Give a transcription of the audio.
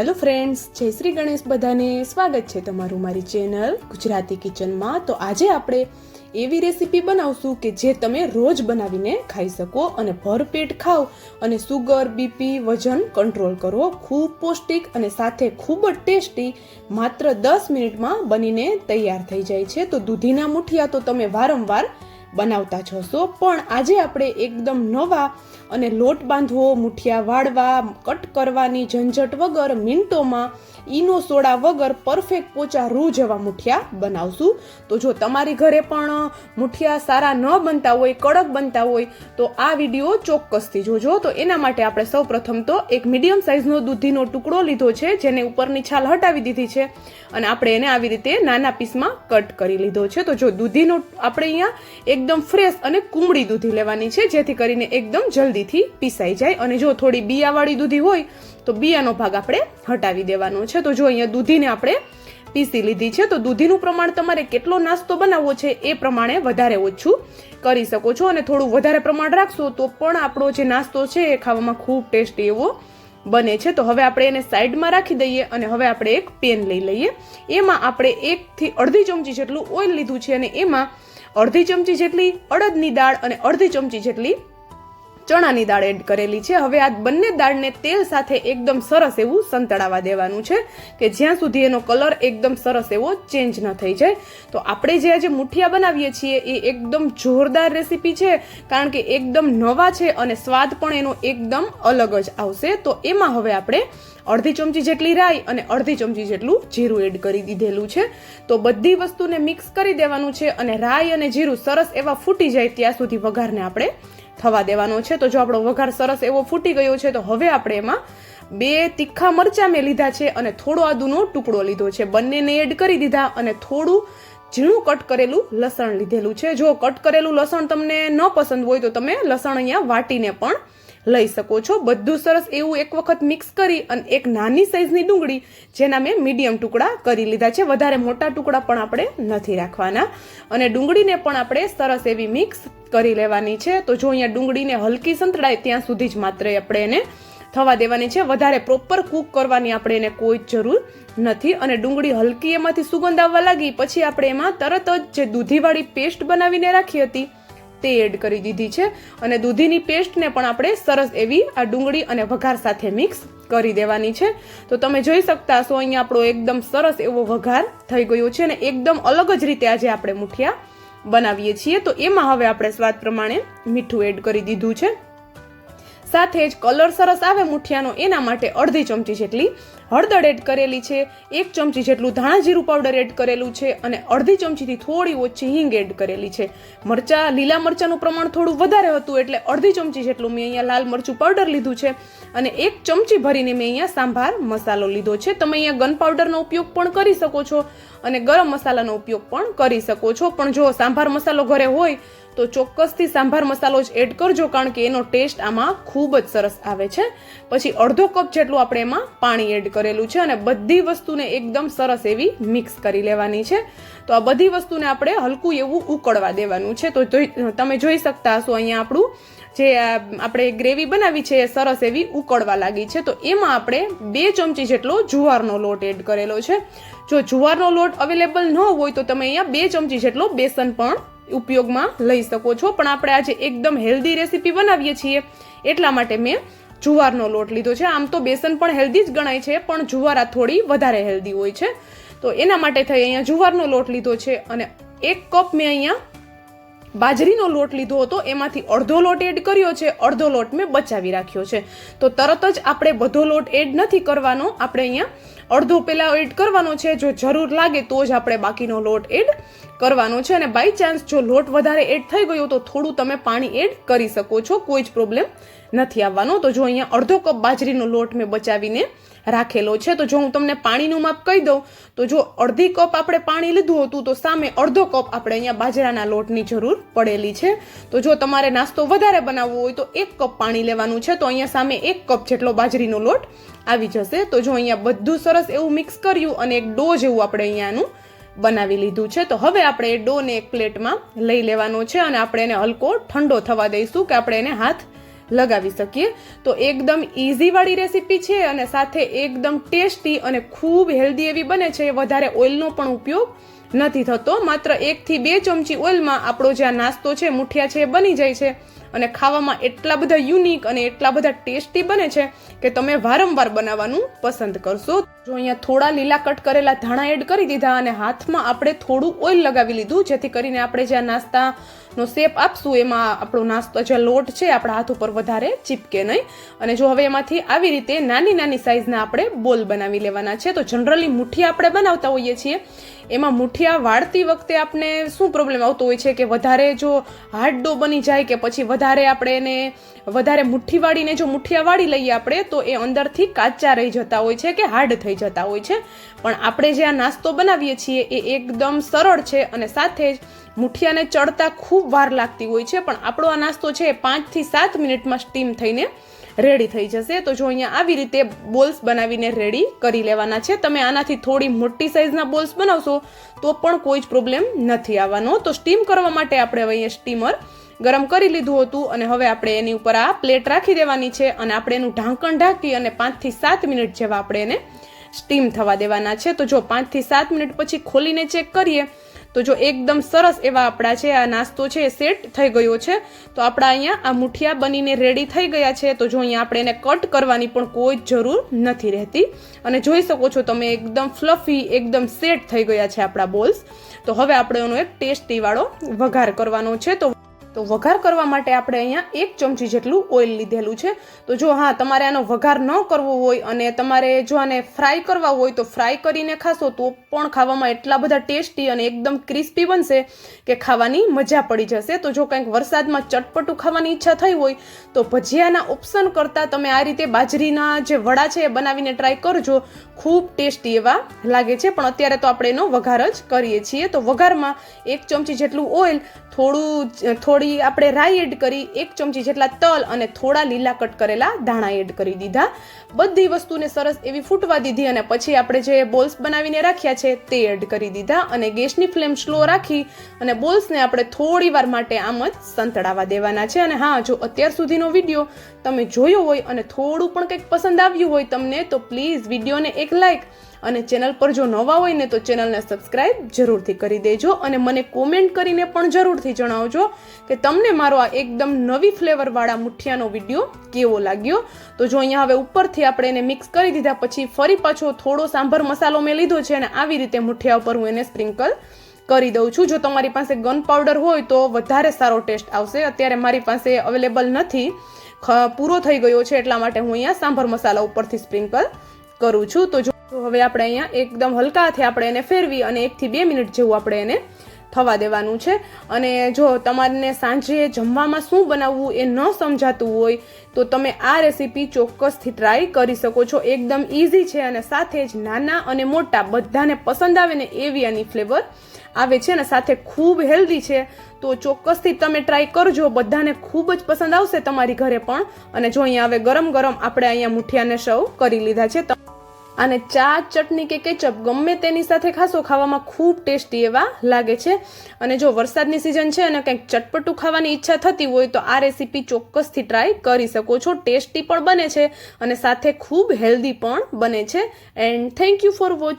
Hello friends જય શ્રી ગણેશ બધાને સ્વાગત છે તમારું મારી ચેનલ ગુજરાતી કિચનમાં. તો આજે આપણે એવી રેસીપી બનાવશું કે જે તમે રોજ બનાવીને ખાઈ શકો અને ભરપેટ ખાઓ અને સુગર, બીપી, વજન કંટ્રોલ કરો. ખૂબ પૌષ્ટિક અને સાથે ખૂબ જ ટેસ્ટી માત્ર દસ મિનિટમાં બનીને તૈયાર થઈ જાય છે. તો દૂધીના મુઠિયા તો તમે વારંવાર બનાવતા જ હશો. પણ આજે આપણે એકદમ નવા અને લોટ બાંધવો, મુઠિયા વાળવા, કટ કરવાની ઝંઝટ વગર, મિનિટોમાં ઈનો સોડા વગર પરફેક્ટ પોચા રૂ જેવા મુઠિયા બનાવશું. તો જો તમારી ઘરે પણ મુઠિયા સારા ન બનતા હોય, કડક બનતા હોય, તો આ વીડિયો ચોક્કસથી જોજો. તો એના માટે આપણે સૌ પ્રથમ તો એક મીડિયમ સાઇઝનો દૂધીનો ટુકડો લીધો છે, જેને ઉપરની છાલ હટાવી દીધી છે. અને આપણે એને આવી રીતે નાના પીસમાં કટ કરી લીધો છે. તો જો દૂધીનો આપણે અહીંયા એકદમ ફ્રેશ અને કુમળી દૂધી લેવાની છે, જેથી કરીને એકદમ જલ્દીથી પીસાઈ જાય અને જો થોડી બિયાવાળી દૂધી હોય, તો બિયાનો ભાગ આપણે હટાવી દેવાનો છે. તો જો અહીંયા દૂધીને આપણે પીસી લીધી છે, તો દૂધીનું પ્રમાણ તમારે કેટલો નાસ્તો બનાવવો છે એ પ્રમાણે વધારે ઓછું કરી શકો છો અને થોડું વધારે પ્રમાણ રાખશો તો પણ આપણો જે નાસ્તો છે એ ખાવામાં ખૂબ ટેસ્ટી એવો બને છે. તો હવે આપણે એને સાઈડમાં રાખી દઈએ અને હવે આપણે એક પેન લઈ લઈએ. એમાં આપણે એકથી અડધી ચમચી જેટલું ઓઇલ લીધું છે અને એમાં અડધી ચમચી જેટલી અડદની દાળ અને અડધી ચમચી જેટલી ચણાની દાળ એડ કરેલી છે. હવે આ બંને દાળને તેલ સાથે એકદમ સરસ એવું સંતળાવા દેવાનું છે કે જ્યાં સુધી એનો કલર એકદમ સરસ એવો ચેન્જ ન થઈ જાય. તો આપણે જે આજે મુઠિયા બનાવીએ છીએ એ એકદમ જોરદાર રેસીપી છે, કારણ કે એકદમ નવા છે અને સ્વાદ પણ એનો એકદમ અલગ જ આવશે. તો એમાં હવે આપણે અડધી ચમચી જેટલી રાઈ અને અડધી ચમચી જેટલું જીરું એડ કરી દીધેલું છે. તો બધી વસ્તુને મિક્સ કરી દેવાનું છે અને રાઈ અને જીરું સરસ એવા ફૂટી જાય ત્યાં સુધી વઘારને આપણે થવા દેવાનો છે. તો જો આપણો વઘાર સરસ એવો ફૂટી ગયો છે, તો હવે આપણે એમાં બે તીખા મરચાં મેં લીધા છે અને થોડો આદુનો ટુકડો લીધો છે. બંનેને એડ કરી દીધા અને થોડું ઝીણું કટ કરેલું લસણ લીધેલું છે. જો કટ કરેલું લસણ તમને ન પસંદ હોય, તો તમે લસણ અહીંયા વાટીને પણ લઈ શકો છો. બધું સરસ એવું એક વખત મિક્સ કરી અને એક નાની સાઇઝની ડુંગળી, જેના મેં મીડિયમ ટુકડા કરી લીધા છે. વધારે મોટા ટુકડા પણ આપણે નથી રાખવાના. અને ડુંગળીને પણ આપણે સરસ એવી મિક્સ કરી લેવાની છે. તો જો અહીંયા ડુંગળીને હલકી સંતળાય, ત્યાં સુધી જ માત્ર આપણે એને થવા દેવાની છે. વધારે પ્રોપર કૂક કરવાની આપણે એને કોઈ જ જરૂર નથી. અને ડુંગળી હલકી એમાંથી સુગંધ આવવા લાગી, પછી આપણે એમાં તરત જ જે દૂધીવાળી પેસ્ટ બનાવીને રાખી હતી તે એડ કરી દીધી છે અને દૂધીની પેસ્ટને પણ આપણે સરસ એવી આ ડુંગળી અને વઘાર સાથે મિક્સ કરી દેવાની છે. તો તમે જોઈ શકતા હશો, અહીંયા આપણો એકદમ સરસ એવો વઘાર થઈ ગયો છે અને એકદમ અલગ જ રીતે આજે આપણે મુઠિયા બનાવીએ છીએ. તો એમાં હવે આપણે સ્વાદ પ્રમાણે મીઠું એડ કરી દીધું છે. સાથે જ કલર સરસ આવે મુઠિયાનો, એના માટે અડધી ચમચી જેટલી હળદર એડ કરેલી છે, એક ચમચી જેટલું ધાણા જીરું પાવડર એડ કરેલું છે અને અડધી ચમચીથી થોડી ઓછી હિંગ એડ કરેલી છે. મરચાં, લીલા મરચાંનું પ્રમાણ થોડું વધારે હતું એટલે અડધી ચમચી જેટલું મેં અહીંયા લાલ મરચું પાવડર લીધું છે અને એક ચમચી ભરીને મેં અહીંયા સાંભાર મસાલો લીધો છે. તમે અહીંયા ગન પાવડરનો ઉપયોગ પણ કરી શકો છો અને ગરમ મસાલાનો ઉપયોગ પણ કરી શકો છો. પણ જો સાંભાર મસાલો ઘરે હોય તો ચોક્કસથી સાંભાર મસાલો જ એડ કરજો કારણ કે એનો ટેસ્ટ આમાં ખૂબ જ સરસ આવે છે. પછી અડધો કપ જેટલું આપણે એમાં પાણી એડ કરેલું છે અને બધી વસ્તુને એકદમ સરસ એવી મિક્સ કરી લેવાની છે. તો આ બધી વસ્તુને આપણે હલકું એવું ઉકળવા દેવાનું છે. તો તમે જોઈ શકતા હશો અહીંયા આપણું જે આપણે ગ્રેવી બનાવી છે એ સરસ એવી ઉકળવા લાગી છે. તો એમાં આપણે બે ચમચી જેટલો જુવારનો લોટ એડ કરેલો છે. જો જુવારનો લોટ અવેલેબલ ન હોય તો તમે અહીંયા બે ચમચી જેટલો બેસન પણ ઉપયોગમાં લઈ શકો છો. પણ આપણે આજે એકદમ હેલ્ધી રેસીપી બનાવીએ છીએ. એટલા માટે મેં જુવારનો લોટ લીધો છે. આમ તો બેસન પણ હેલ્ધી જ ગણાય છે, પણ જુવાર આ થોડી વધારે હેલ્ધી હોય છે. તો એના માટે થઈ અહીંયા જુવારનો લોટ લીધો છે અને એક કપ મેં અહીંયા બાજરીનો લોટ લીધો હતો. એમાંથી અડધો લોટ એડ કર્યો છે. અડધો લોટ મેં બચાવી રાખ્યો છે. તો તરત જ આપણે બધો લોટ એડ નથી કરવાનો. આપણે અહીંયા અડધો પહેલાં એડ કરવાનો છે. જો જરૂર લાગે તો જ આપણે બાકીનો લોટ એડ કરવાનો છે. અને બાય ચાન્સ જો લોટ વધારે એડ થઈ ગયો તો થોડું તમે પાણી એડ કરી શકો છો. કોઈ જ પ્રોબ્લેમ નથી આવવાનો. તો જો અહીંયા અડધો કપ બાજરીનો લોટ મેં બચાવીને રાખેલો છે. તો જો હું તમને પાણીનું માપ કહી દઉં, તો જો અડધી કપ આપણે પાણી લીધું હતું તો સામે અડધો કપ આપણે અહીંયા બાજરાના લોટની જરૂર પડેલી છે. તો જો તમારે નાસ્તો વધારે બનાવવો હોય તો એક કપ પાણી લેવાનું છે. તો અહીંયા સામે એક કપ જેટલો બાજરીનો લોટ આવી જશે. તો જો અહીંયા બધું સરસ એવું મિક્સ કર્યું અને એક ડો જેવું આપણે અહીંયાનું બનાવી લીધું છે. તો હવે આપણે એ ડોને એક પ્લેટમાં લઈ લેવાનો છે અને આપણે એને હલકો ઠંડો થવા દઈશું કે આપણે એને હાથ લગાવી શકીએ. તો એકદમ ઇઝીવાળી રેસીપી છે અને સાથે એકદમ ટેસ્ટી અને ખૂબ હેલ્ધી એવી બને છે. વધારે ઓઇલનો પણ ઉપયોગ નથી થતો. માત્ર એકથી બે ચમચી ઓઇલમાં આપણો જે આ નાસ્તો છે, મુઠિયા છે એ બની જાય છે. અને ખાવામાં એટલા બધા યુનિક અને એટલા બધા ટેસ્ટી બને છે કે તમે વારંવાર બનાવવાનું પસંદ કરશો. જો અહીંયા થોડા લીલા કટ કરેલા ધાણા એડ કરી દીધા અને હાથમાં આપણે થોડું ઓઇલ લગાવી લીધું, જેથી કરીને આપણે જે નાસ્તાનો શેપ આપશું, એમાં આપણો નાસ્તો જે લોટ છે, આપણા હાથ ઉપર વધારે ચીપકે નહીં. અને જો હવે એમાંથી આવી રીતે નાની નાની સાઇઝના આપણે બોલ બનાવી લેવાના છે, તો જનરલી મુઠ્ઠી આપણે બનાવતા હોઈએ છીએ. એમાં મુઠિયા વાળતી વખતે આપણે શું પ્રોબ્લેમ આવતો હોય છે કે વધારે જો હાર્ડ ડો બની જાય કે પછી વધારે આપણે એને વધારે મુઠ્ઠી વાળીને જો મુઠિયા વાળી લઈએ આપણે, તો એ અંદરથી કાચા રહી જતા હોય છે કે હાર્ડ થઈ જતા હોય છે. પણ આપણે જે આ નાસ્તો બનાવીએ છીએ એ એકદમ સરળ છે અને સાથે જ મુઠિયાને ચડતા ખૂબ વાર લાગતી હોય છે. પણ આપણો આ નાસ્તો છે એ પાંચથી સાત મિનિટમાં સ્ટીમ થઈને રેડી થઈ જશે. તો જો અહીંયા આવી રીતે બોલ્સ બનાવીને રેડી કરી લેવાના છે. તમે આનાથી થોડી મોટી સાઇઝના બોલ્સ બનાવશો તો પણ કોઈ જ પ્રોબ્લેમ નથી આવવાનો. તો સ્ટીમ કરવા માટે આપણે હવે અહીંયા સ્ટીમર ગરમ કરી લીધું હતું અને હવે આપણે એની ઉપર આ પ્લેટ રાખી દેવાની છે અને આપણે એનું ઢાંકણ ઢાંકી અને પાંચથી સાત મિનિટ જેવા આપણે એને સ્ટીમ થવા દેવાના છે. તો જો પાંચથી સાત મિનિટ પછી ખોલીને ચેક કરીએ, તો જો એકદમ સરસ એવા આપણા છે, આ નાસ્તો છે એ સેટ થઈ ગયો છે. તો આપણા અહીંયા આ મુઠિયા બનીને રેડી થઈ ગયા છે. તો જો અહીંયા આપણે એને કટ કરવાની પણ કોઈ જ જરૂર નથી રહેતી. અને જોઈ શકો છો તમે એકદમ ફ્લફી એકદમ સેટ થઈ ગયા છે આપણા બોલ્સ તો હવે આપણે એનો એક ટેસ્ટીવાળો વઘાર કરવાનો છે. તો તો વઘાર કરવા માટે આપણે અહીંયા એક ચમચી જેટલું ઓઇલ લીધેલું છે. તો જો હા, તમારે આનો વઘાર ન કરવો હોય અને તમારે જો આને ફ્રાય કરવા હોય તો ફ્રાય કરીને ખાશો તો પણ ખાવામાં એટલા બધા ટેસ્ટી અને એકદમ ક્રિસ્પી બનશે કે ખાવાની મજા પડી જશે. તો જો કંઈક વરસાદમાં ચટપટું ખાવાની ઈચ્છા થઈ હોય તો ભજીયાના ઓપ્શન કરતાં તમે આ રીતે બાજરીના જે વડા છે એ બનાવીને ટ્રાય કરજો. ખૂબ ટેસ્ટી એવા લાગે છે. પણ અત્યારે તો આપણે એનો વઘાર જ કરીએ છીએ. તો વઘારમાં એક ચમચી જેટલું ઓઇલ, થોડું થોડી આપણે રાઈ એડ કરી, એક ચમચી જેટલા તલ અને થોડા લીલા કટ કરેલા ધાણા એડ કરી દીધા. બધી વસ્તુને સરસ એવી ફૂટવા દીધી અને પછી આપણે જે બોલ્સ બનાવીને રાખ્યા છે તે એડ કરી દીધા અને ગેસની ફ્લેમ સ્લો રાખી અને બોલ્સને આપણે થોડી વાર માટે આમ જ સંતળાવા દેવાના છે. અને હા, જો અત્યાર સુધીનો વીડિયો તમે જોયો હોય અને થોડું પણ કંઈક પસંદ આવ્યું હોય તમને, તો પ્લીઝ વિડીયોને એક લાઈક અને ચેનલ પર જો નવા હોય ને તો ચેનલને સબસ્ક્રાઈબ જરૂરથી કરી દેજો અને મને કોમેન્ટ કરીને પણ જરૂરથી જણાવજો કે તમને મારો આ એકદમ નવી ફ્લેવરવાળા મુઠિયાનો વીડિયો કેવો લાગ્યો? તો જો અહીંયા હવે ઉપરથી આપણે એને મિક્સ કરી દીધા, પછી ફરી પાછો થોડો સાંભર મસાલો મેં લીધો છે અને આવી રીતે મુઠિયા ઉપર હું એને સ્પ્રિંકલ કરી દઉં છું. જો તમારી પાસે ગન પાવડર હોય તો વધારે સારો ટેસ્ટ આવશે. અત્યારે મારી પાસે અવેલેબલ નથી. પૂરો થઈ ગયો છે એટલા માટે હું અહીંયા સાંભર મસાલા ઉપરથી સ્પ્રિંકલ કરું છું. તો જો હવે આપણે અહીંયા એકદમ હલકા હાથે આપણે એને ફેરવી અને એકથી બે મિનિટ જેવું આપણે એને થવા દેવાનું છે. અને જો તમારે સાંજે જમવામાં શું બનાવવું એ ન સમજાતું હોય, તો તમે આ રેસીપી ચોક્કસથી ટ્રાય કરી શકો છો. એકદમ ઇઝી છે અને સાથે જ નાના અને મોટા બધાને પસંદ આવે ને એવી આની ફ્લેવર આવે છે અને સાથે ખૂબ હેલ્ધી છે. તો ચોક્કસથી તમે ટ્રાય કરજો. બધાને ખૂબ જ પસંદ આવશે તમારી ઘરે પણ. અને જો અહીંયા હવે ગરમ ગરમ આપણે અહીંયા મુઠિયાને સર્વ કરી લીધા છે અને ચા, ચટણી કે કેચઅપ ગમે તેની સાથે ખાશો, ખાવામાં ખૂબ ટેસ્ટી એવા લાગે છે. અને જો વરસાદની સિઝન છે અને કંઈક ચટપટું ખાવાની ઈચ્છા થતી હોય તો આ રેસીપી ચોક્કસથી ટ્રાય કરી શકો છો. ટેસ્ટી પણ બને છે અને સાથે ખૂબ હેલ્ધી પણ બને છે. And thank you for watch